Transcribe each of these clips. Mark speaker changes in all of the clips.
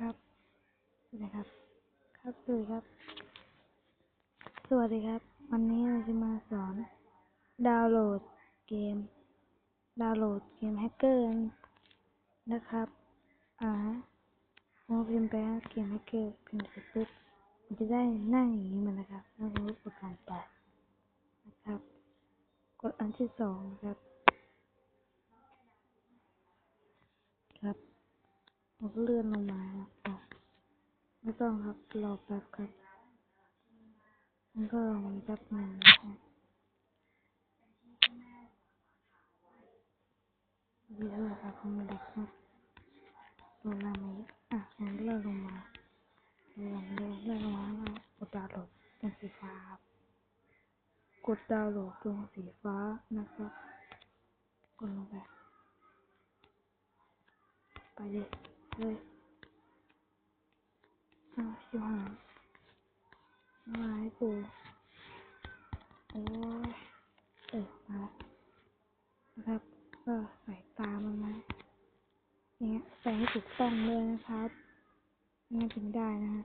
Speaker 1: ครับสวัสดีครับ ครับสวัสดีครับ สวัสดีครับ วันนี้เราจะมาสอน ดาวน์โหลดเกม ดาวน์โหลดเกมแฮกเกอร์นะครับ อ่าพอพิมพ์ไปเกมแฮกเกอร์พิมพ์เสร็จปุ๊บมันจะได้หน้าอย่างนี้มานะครับแล้วก็กดการแปะนะครับ กดอันที่สองนะครับ ครับ เราก็เลื่อนลงมาครับไม่ต้องครับ รอแป๊บครับมันก็ลงแป๊บหนึ่งนะครับวิดีโอครับคอมเด็กครับลงมาไหมอะมันเลื่อนลงมาเลื่อนเลื่อนเลื่อนลงมาแล้วกดดาวน์โหลดเป็นสีฟ้าครับ กดดาวน์โหลดตรงสีฟ้านะครับ กดลงไปไปเลย เลยอ้าชิบหายมาให้กูโอ้ยเออมาแล้วนะครับก็ใส่ตามมันมาอย่างเงี้ยใส่ให้ถูกต้องเลยนะครับม่งั้นถึงได้นะฮะ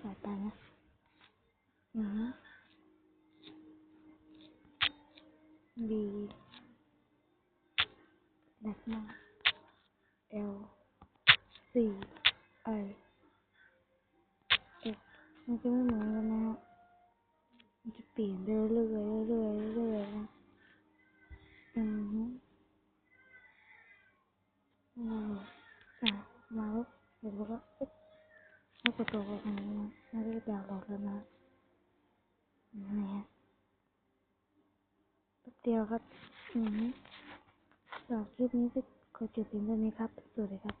Speaker 1: ใส่ไปนะอือ ฮึ B แบกมา L C I X มันจะไม่เหมือนกันนะฮะมันจะเปลี่ยนเรื่อยๆเรื่อยๆเรื่อยๆเรื่อยนะอือฮึอืมอะมาแล้วเสร็จแล้วก็ปึ๊บแล้วกดตัวกับอันนี้นะแล้ดาวน์โหลดแล้วนะนะ เดียวครับ อือสำหรับคลิปนี้ก็ขอจบเพียงเท่านี้ครับ สวัสดีครับ